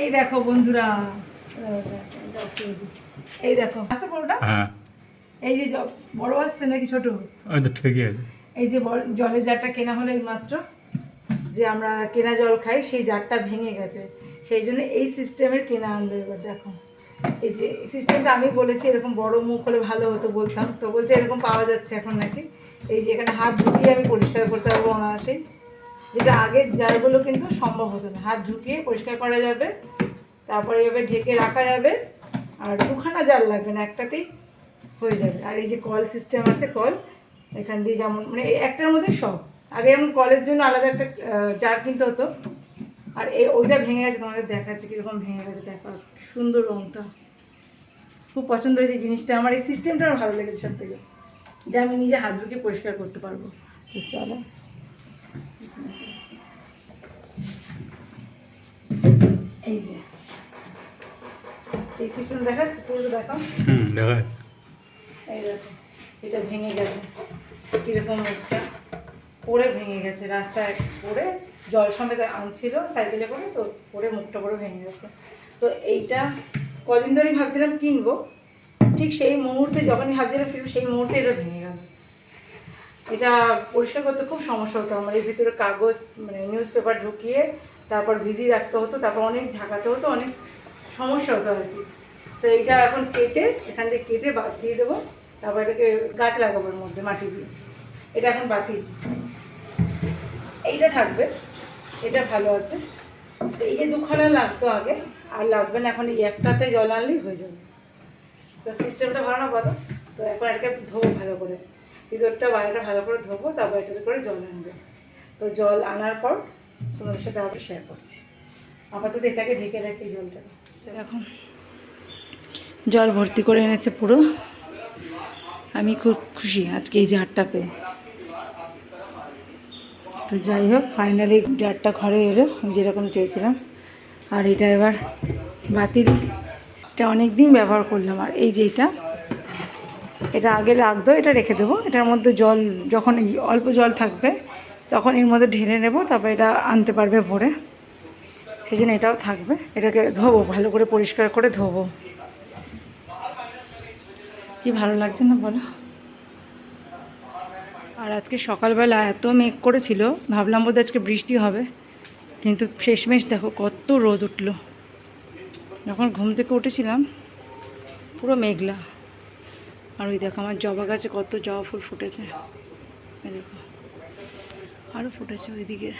এই দেখো বন্ধুরা। এই দেখো। আসতে বড়টা হ্যাঁ। এই যে বড় আসছে নাকি ছোট? ঠিকই আছে। এই যে জলের জারটা কেনা হলো মাত্র যে আমরা কেনা জল খাই সেই জারটা ভেঙে গেছে। সেই জন্য এই সিস্টেমের কেনা আনলো এবার দেখো। এই যে সিস্টেমটা আমি বলেছি এরকম বড় মুখ হলে ভালো হতো বলতাম। তো বলছে এরকম পাওয়া যাচ্ছে এখন নাকি। এই যে এখানে হাত ঢুকিয়ে আমি পরিষ্কার করতে পারব অনায়াসেই। যেটা আগের জারগুলো কিন্তু সম্ভব হতো না। হাত ঢুকিয়ে পরিষ্কার করা যাবে, তারপরে এভাবে ঢেকে রাখা যাবে, আর দুখানা জাল লাগবে না, একটাতেই হয়ে যাবে। আর এই যে কল সিস্টেম আছে, কল, এখান দিয়ে যেমন মানে একটার মধ্যে সব। আগে যেমন কলের জন্য আলাদা একটা জার কিনতে হতো, আর এই ওইটা ভেঙে গেছে, তোমাদের দেখাচ্ছে কীরকম ভেঙে গেছে, দেখো, সুন্দর রঙটা খুব পছন্দ হয়েছে জিনিসটা। আমার এই সিস্টেমটা ভালো লেগেছে সব থেকে। যে আমি নিজে হাত ধুকে পরিষ্কার করতে পারব। তো চলো। এই যে। এই সিস্টেম দেখাচ্ছে পুরো দেখাও। হুম দেখা যাচ্ছে এই দেখো এটা ভেঙে গেছে। কীরকম একটা পড়ে ভেঙে গেছে রাস্তায় পড়ে জল সমেত আনছিল সাইকেলে করে তো পড়ে মুখটা করে ভেঙে গেছে। তো এইটা কদিন ধরেই ভাবছিলাম কিনবো ঠিক সেই মুহূর্তে যখনই ভাবছিলাম কিনবো সেই মুহূর্তে এটা ভেঙে গেল। এটা পরিষ্কার করতে খুব সমস্যা হতো আমার এর ভিতরে কাগজ মানে নিউজ পেপার ঢুকিয়ে তারপর ভিজিয়ে রাখতে হতো, তারপর অনেক ঝাঁকাতে হতো, অনেক সমস্যা হতো আর কি। তো এইটা এখন কেটে, এখান থেকে কেটে বাদ দিয়ে দেবো, তারপর এটাকে গাছ লাগাবো এর মধ্যে মাটি দিয়ে। এটা এখন বাতিল এইটা থাকবে, এটা ভালো আছে। তো এই যে দুখানা লাগতো আগে, আর লাগবে না, এখন এই একটাতে জল আনলেই হয়ে যাবে। তো সিস্টেমটা ভালো না বলো? তো এখন এটাকে ধোবো ভালো করে। ভিতরটা বাইরেটা ভালো করে ধোবো, তারপর এটাতে করে জল আনবে। তো জল আনার পর তোমাদের সাথে আবার শেয়ার করছি। আপাতত এটাকে ঢেকে রাখি জলটা। এখন জল ভর্তি করে এনেছে পুরো। আমি খুব খুশি আজকে এই জারটা পেয়ে। তো যাই হোক ফাইনালি জারটা ঘরে এলো যেরকম চেয়েছিলাম। আর এটা এবার বাতিল। এটা অনেক দিন ব্যবহার করলাম, আর এই যে এটা এটা আগে রাখদো এটা রেখে দেবো। এটার মধ্যে জল, যখন অল্প জল থাকবে তখন এর মধ্যে ঢেলে নেব, তারপর এটা আনতে পারবে ভরে। সেই জন্য এটাও থাকবে। এটাকে ধোবো, ভালো করে পরিষ্কার করে ধোবো। কি ভালো লাগছে না বলো? আর আজকে সকালবেলা এত মেঘ করেছিল, ভাবলাম বোধহয় আজকে বৃষ্টি হবে। কিন্তু শেষমেশ দেখো কত রোদ উঠল। যখন ঘুম থেকে উঠেছিলাম, পুরো মেঘলা। আর ওই দেখো আমার জবা গাছে কত জবা ফুল ফুটেছে। দেখো। আরও ফুটেছে ওইদিকে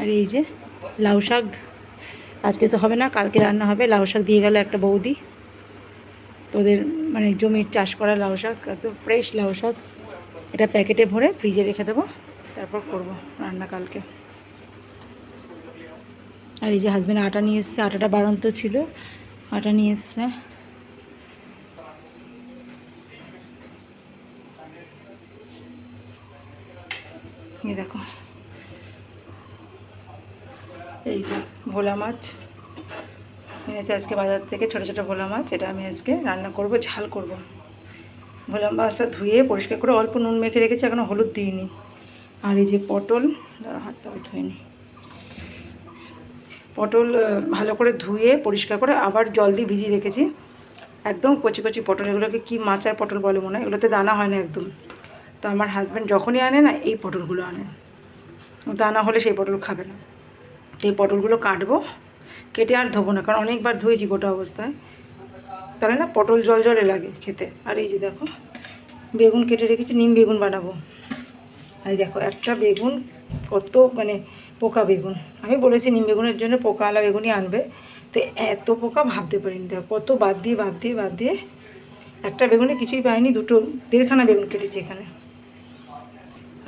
আর এই যে লাউ শাক, আজকে তো হবে না, কালকে রান্না হবে। লাউ শাক দিয়ে গেল একটা বৌদি। তোদের মানে জমির চাষ করা লাউ শাক একদম ফ্রেশ লাউ শাক। এটা প্যাকেটে ভরে ফ্রিজে রেখে দেবো, তারপর করব রান্না কালকে। আর এই যে হাজব্যান্ড আটা নিয়ে এসছে, আটাটা বাড়ন্ত ছিল, আটা নিয়ে এসছে। এই দেখো। এই যে ভোলা মাছ। এনেছে আজকে বাজার থেকে ছোটো ছোটো ভোলা মাছ, এটা আমি আজকে রান্না করব, ঝাল করব। ভোলা মাছটা ধুয়ে পরিষ্কার করে অল্প নুন মেখে রেখেছি এখনও হলুদ দিইনি। আর এই যে পটল হাতটা ধুয়ে নিই। পটল ভালো করে ধুয়ে পরিষ্কার করে আবার জল দিয়ে ভিজিয়ে রেখেছি। একদম কচি কচি পটল, এগুলোকে কি মাছ আর পটল বলে মনে হয়? এগুলোতে দানা হয় না একদম। তো আমার হাজব্যান্ড যখনই আনে না, এই পটলগুলো আনে। তা না হলে সেই পটল খাবে না। এই পটলগুলো কাটবো, কেটে আর ধোবো না, কারণ অনেকবার ধুয়েছি গোটা অবস্থায়। তাহলে না পটল জল জলে লাগে খেতে। আর এই যে দেখো, বেগুন কেটে রেখেছি, নিম বেগুন বানাবো। আর দেখো, একটা বেগুন, কত মানে পোকা বেগুন। আমি বলেছি নিম বেগুনের জন্য পোকাওয়ালা বেগুনই আনবে। তো এত পোকা ভাবতে পারিনি, দেখো, কত বাদ দিয়ে বাদ দিয়ে বাদ দিয়ে। একটা বেগুনে কিছুই পাইনি, দুটো, দেড়খানা বেগুন কেটেছি এখানে।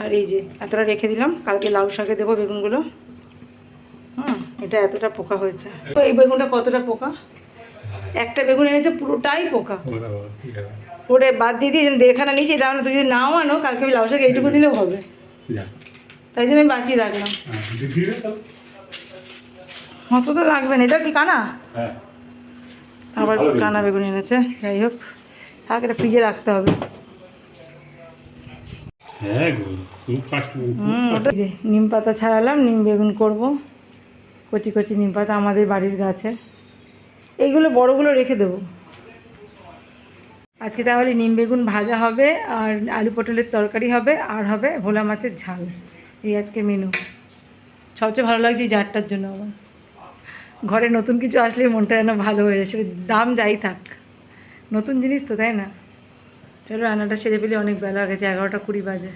আর এই যে এতটা রেখে দিলাম। কালকে লাউ শাকে দেবো বেগুনগুলো। হুম এটা এতটা পোকা হয়েছে। তো এই বেগুনটা কতটা পোকা? একটা বেগুন এনেছে পুরোটাই পোকা। ওটা বাদ দিয়ে দিয়ে দেখানা নিয়েছি এটা আমরা তুমি যদি নাও আনো কালকে আমি লাউ শাক এইটুকু দিলেও হবে। তাই জন্য আমি বাঁচিয়ে রাখলাম। হ্যাঁ। অত তো লাগবে না। এটা কি কানা? হ্যাঁ। আবার কানা বেগুন এনেছে। যাই হোক থাক এটা ফ্রিজে রাখতে হবে হ্যাঁ গো খুব ফাস্ট খুব হুম fast। ওটা যে নিম পাতা ছাড়ালাম, নিম বেগুন করব। কচি কচি নিম পাতা আমাদের বাড়ির গাছের। এইগুলো বড়গুলো রেখে দেবো। আজকে তাহলে নিম বেগুন ভাজা হবে, আর আলু পটলের তরকারি হবে, আর হবে ভোলা মাছের ঝাল। এই আজকে মেনু সবচেয়ে ভালো লাগছে এই জারটার জন্য আমার। ঘরে নতুন কিছু আসলে মনটা যেন ভালো হয়ে যায় সেটা দাম যাই থাক। নতুন জিনিস তো, তাই না? চলো রান্নাটা সেরে ফেলে অনেক বেলা হয়ে গেছে এগারোটা কুড়ি বাজে।